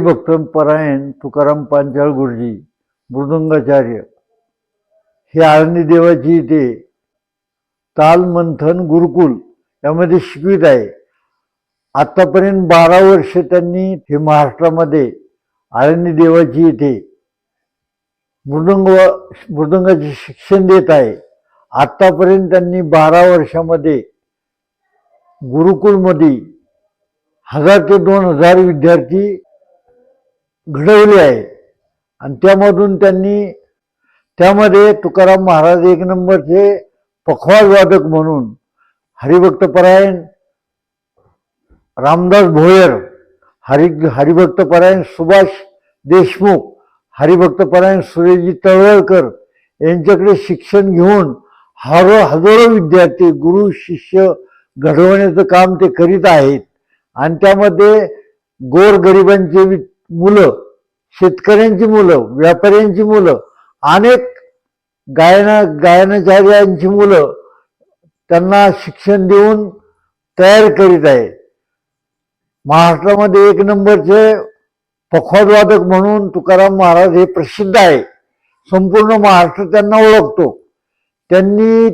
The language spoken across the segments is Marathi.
भक्त परायण तुकाराम पांचाळ गुरुजी मृदंगाचार्य. हे आळंदी देवाची इथे ताल मंथन गुरुकुल यामध्ये शिकवित आहे. आतापर्यंत बारा वर्ष त्यांनी हे महाराष्ट्रामध्ये आळंदी देवाची इथे मृदंग मृदंगाचे शिक्षण देत आहे. आतापर्यंत त्यांनी बारा वर्षामध्ये गुरुकुलमध्ये हजार ते दोन हजार विद्यार्थी घडवले आहे. आणि त्यामधून त्यांनी त्यामध्ये तुकाराम महाराज एक नंबरचे पखवाज वादक म्हणून हरिभक्तपरायण रामदास भोयर हरि हरिभक्तपरायण सुभाष देशमुख हरिभक्तपरायण सुरेशजी तळवळकर यांच्याकडे शिक्षण घेऊन हजारो हजारो विद्यार्थी गुरु शिष्य घडवण्याचं काम ते करीत आहेत. आणि त्यामध्ये गोरगरिबांचे वि- मुलं शेतकऱ्यांची मुलं व्यापाऱ्यांची मुलं अनेक गायन गायनाचार्यांची मुलं त्यांना शिक्षण देऊन तयार करीत आहे महाराष्ट्रामध्ये एक नंबरचे पखवादवादक म्हणून तुकाराम महाराज हे प्रसिद्ध आहे संपूर्ण महाराष्ट्र त्यांना ओळखतो. त्यांनी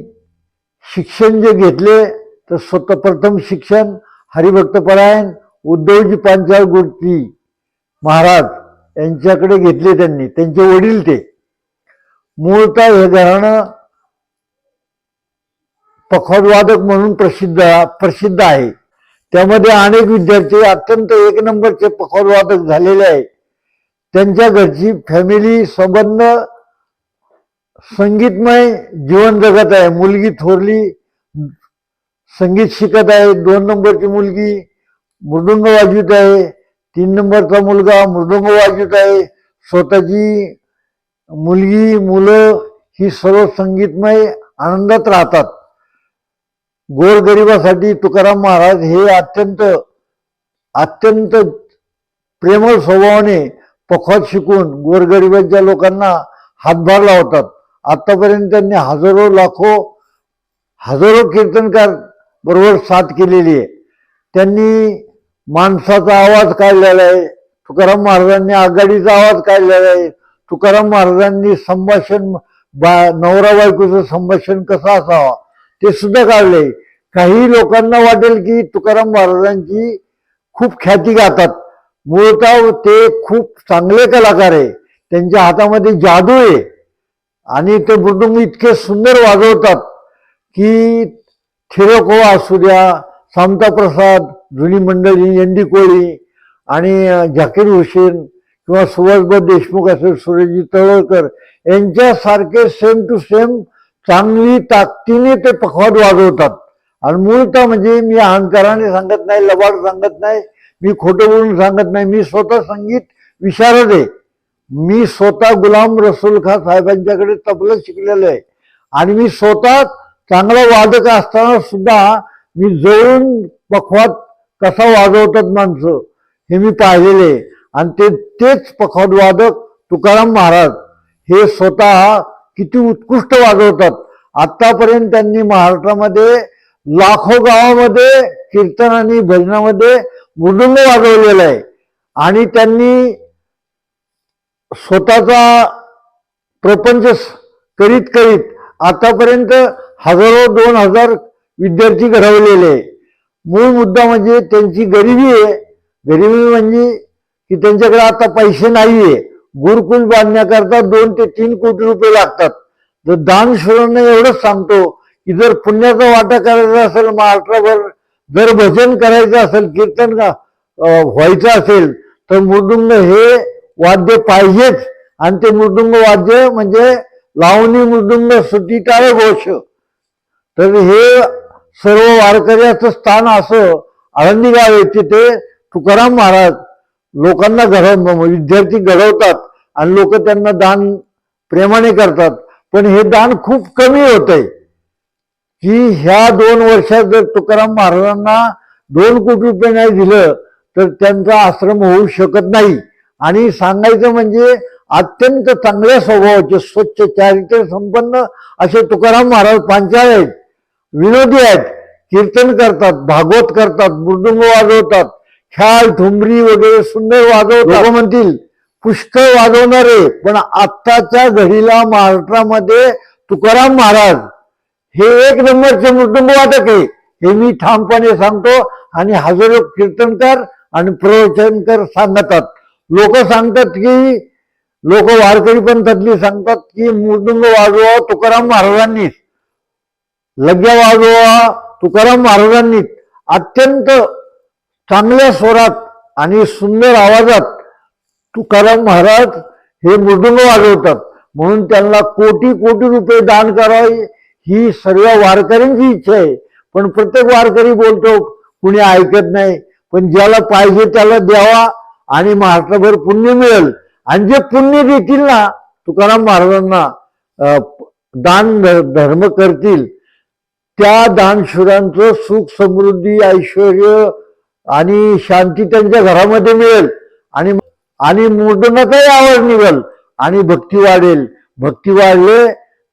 शिक्षण जे घेतले तर स्वतः प्रथम शिक्षण हरिभक्तपरायण उद्धवजी पांचाळ गुरुजी. महाराज यांच्याकडे घेतले त्यांनी. त्यांचे वडील ते. मूळतः हे घराणं पखवादवादक म्हणून प्रसिद्ध प्रसिद्ध आहे. त्यामध्ये अनेक विद्यार्थी अत्यंत एक नंबरचे पखवादवादक झालेले आहे त्यांच्या घरची फॅमिली संबंध संगीतमय जीवन जगत आहे. मुलगी थोरली संगीत शिकत आहे. दोन नंबरची मुलगी मृदुंग वाजवित आहे. तीन नंबरचा मुलगा मृदुंग वाजत आहे. स्वतःची मुलगी मुलं ही सर्व संगीतमय आनंदात राहतात. गोरगरिबासाठी तुकाराम महाराज हे अत्यंत अत्यंत प्रेमळ स्वभावाने पखवात शिकून गोरगरिबांच्या लोकांना हातभार लावतात. आतापर्यंत त्यांनी हजारो लाखो हजारो कीर्तनकार बरोबर साथ केलेली आहे. त्यांनी माणसाचा आवाज काढलेला आहे. तुकाराम महाराजांनी आघाडीचा आवाज काढलेला आहे. तुकाराम महाराजांनी संभाषण बा नवरा बायकोचं संभाषण कसं असावा ते सुद्धा काढले. काही लोकांना वाटेल की तुकाराम महाराजांची खूप ख्याती गातात. मूळतः ते खूप चांगले कलाकार आहे. त्यांच्या हातामध्ये जादू आहे. आणि ते मृदुंग इतके सुंदर वाजवतात की थिरकोवा असू द्या शांताप्रसाद जुनी मंडळी एंडी कोळी आणि झाकीर हुसेन किंवा सुभाषभाऊ देशमुख असेल सुरेशजी तळवळकर यांच्यासारखे सेम टू सेम चांगली ताकदीने ते पखवाद वाजवतात. आणि मूळतः म्हणजे मी अहंकाराने सांगत नाही लबाड सांगत नाही मी खोटं बोलून सांगत नाही मी स्वतः संगीत विशारद आहे. मी स्वतः गुलाम रसूल खा साहेबांच्याकडे तबलं शिकलेलो आहे. आणि मी स्वतः चांगला वादक असताना सुद्धा मी जवळून पखवाद कसा वाजवतात माणसं हे मी पाहिलेले आहे. आणि ते तेच पखवाद वादक तुकाराम महाराज हे स्वतः किती उत्कृष्ट वाजवतात आतापर्यंत त्यांनी महाराष्ट्रामध्ये लाखो गावामध्ये कीर्तन आणि भजनामध्ये मृदुंग वाजवलेला आहे आणि त्यांनी स्वतःचा प्रपंच स- करीत करीत आतापर्यंत हजारो दोन हजार विद्यार्थी घडवलेले आहे. मूळ मुद्दा म्हणजे त्यांची गरिबी आहे. गरिबी म्हणजे की त्यांच्याकडे आता पैसे नाहीये. गुरुकुल बांधण्याकरता दोन ते तीन कोटी रुपये लागतात. तर दानशूरांना एवढंच सांगतो की जर पुण्याचा वाटा करायचा असेल महाराष्ट्राभर जर भजन करायचं असेल कीर्तन व्हायचं असेल तर मृदुंग हे वाद्य पाहिजेच. आणि ते मृदुंग वाद्य म्हणजे लावणी मृदुंग सुटी टाळे घोष. तर हे सर्व वारकऱ्याचं स्थान असं आळंदी गाव आहे तिथे. तुकाराम महाराज लोकांना घडव विद्यार्थी घडवतात आणि लोक त्यांना दान प्रेमाने करतात. पण हे दान खूप कमी होत आहे की ह्या दोन वर्षात जर तुकाराम महाराजांना दोन कोटी रुपये नाही दिलं तर त्यांचा आश्रम होऊ शकत नाही. आणि सांगायचं म्हणजे अत्यंत चांगल्या स्वभावाचे स्वच्छ चारित्र्य संपन्न असे तुकाराम महाराज पांचाळ आहेत. विनोदी आहेत कीर्तन करतात भागवत करतात मृदुंग वाजवतात ख्याल ठुमरी वगैरे सुंदर वाजवतात. म्हणतील पुष्कळ वाजवणारे पण आत्ताच्या घडीला महाराष्ट्रामध्ये तुकाराम महाराज हे एक नंबरचे मृदुंग वादक आहे. हे मी ठामपणे सांगतो आणि हजारो कीर्तनकार आणि प्रवचनकार सांगतात. लोक सांगतात की लोक वारकरी पंथातली सांगतात की मृदुंग वाजवा तुकाराम महाराजांनी लग्या वाजवा तुकाराम महाराजांनी अत्यंत चांगल्या स्वरात आणि सुंदर आवाजात तुकाराम महाराज हे मृदुंग वाजवतात. म्हणून त्यांना कोटी कोटी रुपये दान करावे ही सर्व वारकऱ्यांची इच्छा आहे. पण प्रत्येक वारकरी बोलतो कुणी ऐकत नाही पण ज्याला पाहिजे त्याला द्यावा आणि महाराष्ट्रभर पुण्य मिळेल. आणि जे पुण्य देतील ना तुकाराम महाराजांना दान ध- धर्म करतील. त्या दानशुरांचं सुख समृद्धी ऐश्वर आणि शांती त्यांच्या घरामध्ये मिळेल. आणि आणि मृदुंगाचाही आवड निघेल. आणि भक्ती वाढेल. भक्ती वाढले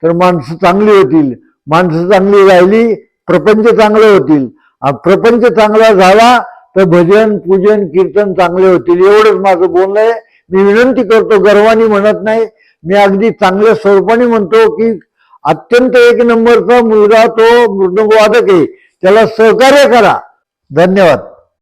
तर माणसं चांगली होतील. माणसं चांगली राहिली प्रपंच चांगले होतील. प्रपंच चांगला झाला तर भजन पूजन कीर्तन चांगले होतील. एवढंच माझं बोलणं आहे. मी विनंती करतो गर्वानी म्हणत नाही. मी अगदी चांगल्या स्वरूपाने म्हणतो की अत्यंत एक नंबरचा मुलगा तो मृदंगवादक आहे. त्याला सहकार्य करा. धन्यवाद.